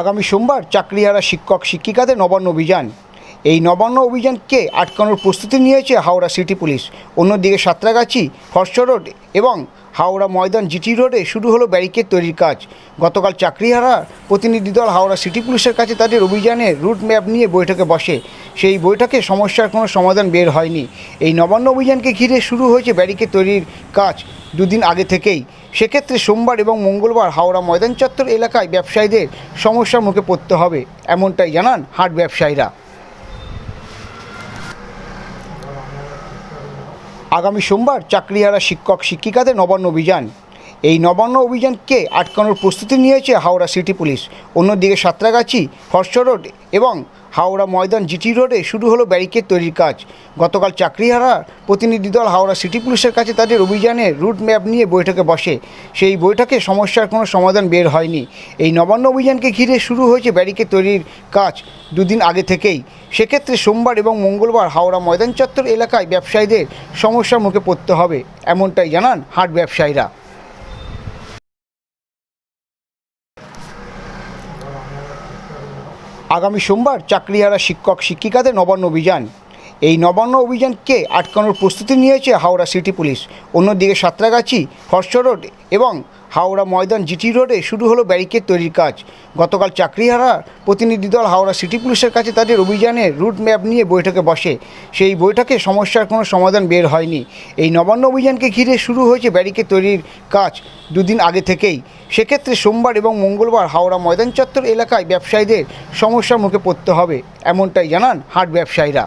আগামী সোমবার চাকরিহারা শিক্ষক শিক্ষিকাদের নবান্ন অভিযান। এই নবান্ন অভিযানকে আটকানোর প্রস্তুতি নিয়েছে হাওড়া সিটি পুলিশ। অন্যদিকে সাঁতরাগাছি, ফর্স রোড এবং হাওড়া ময়দান জিটি রোডে শুরু হলো ব্যারিকেড তৈরির কাজ। গতকাল চাকরিহারা প্রতিনিধি দল হাওড়া সিটি পুলিশের কাছে তাদের অভিযানের রুট ম্যাপ নিয়ে বৈঠকে বসে। সেই বৈঠকে সমস্যার কোনো সমাধান বের হয়নি। এই নবান্ন অভিযানকে ঘিরে শুরু হয়েছে ব্যারিকেড তৈরির কাজ। দুদিন আগে থেকেই সেক্ষেত্রে সোমবার এবং মঙ্গলবার হাওড়া ময়দান চত্বর এলাকায় ব্যবসায়ীদের সমস্যার মুখে পড়তে হবে, এমনটাই জানান হাট ব্যবসায়ীরা। আগামী সোমবার চাকরিহারা শিক্ষক শিক্ষিকাদের নবান্ন অভিযান। এই নবান্ন অভিযানকে আটকানোর প্রস্তুতি নিয়েছে হাওড়া সিটি পুলিশ। অন্যদিকে সাঁতরাগাছি, ফর্স রোড এবং হাওড়া ময়দান জিটি রোডে শুরু হলো ব্যারিকেড তৈরির কাজ। গতকাল চাকরিহারা প্রতিনিধি দল হাওড়া সিটি পুলিশের কাছে তাদের অভিযানের রুট ম্যাপ নিয়ে বৈঠকে বসে। সেই বৈঠকে সমস্যার কোনো সমাধান বের হয়নি। এই নবান্ন অভিযানকে ঘিরে শুরু হয়েছে ব্যারিকেড তৈরির কাজ দুদিন আগে থেকেই। সেক্ষেত্রে সোমবার এবং মঙ্গলবার হাওড়া ময়দান চত্বর এলাকায় ব্যবসায়ীদের সমস্যার মুখে পড়তে হবে, এমনটাই জানান হাট ব্যবসায়ীরা। আগামী সোমবার চাকরিহারা শিক্ষক শিক্ষিকাদের নবান্ন অভিযান। এই নবান্ন অভিযানকে আটকানোর প্রস্তুতি নিয়েছে হাওড়া সিটি পুলিশ। অন্যদিকে সাঁতরাগাছি, ফর্স রোড এবং হাওড়া ময়দান জিটি রোডে শুরু হলো ব্যারিকেড তৈরির কাজ। গতকাল চাকরিহারা প্রতিনিধি দল হাওড়া সিটি পুলিশের কাছে তাদের অভিযানের রুট ম্যাপ নিয়ে বৈঠকে বসে। সেই বৈঠকে সমস্যার কোনো সমাধান বের হয়নি। এই নবান্ন অভিযানকে ঘিরে শুরু হয়েছে ব্যারিকেড তৈরির কাজ দুদিন আগে থেকেই। সেক্ষেত্রে সোমবার এবং মঙ্গলবার হাওড়া ময়দান চত্বর এলাকায় ব্যবসায়ীদের সমস্যার মুখে পড়তে হবে, এমনটাই জানান হাট ব্যবসায়ীরা।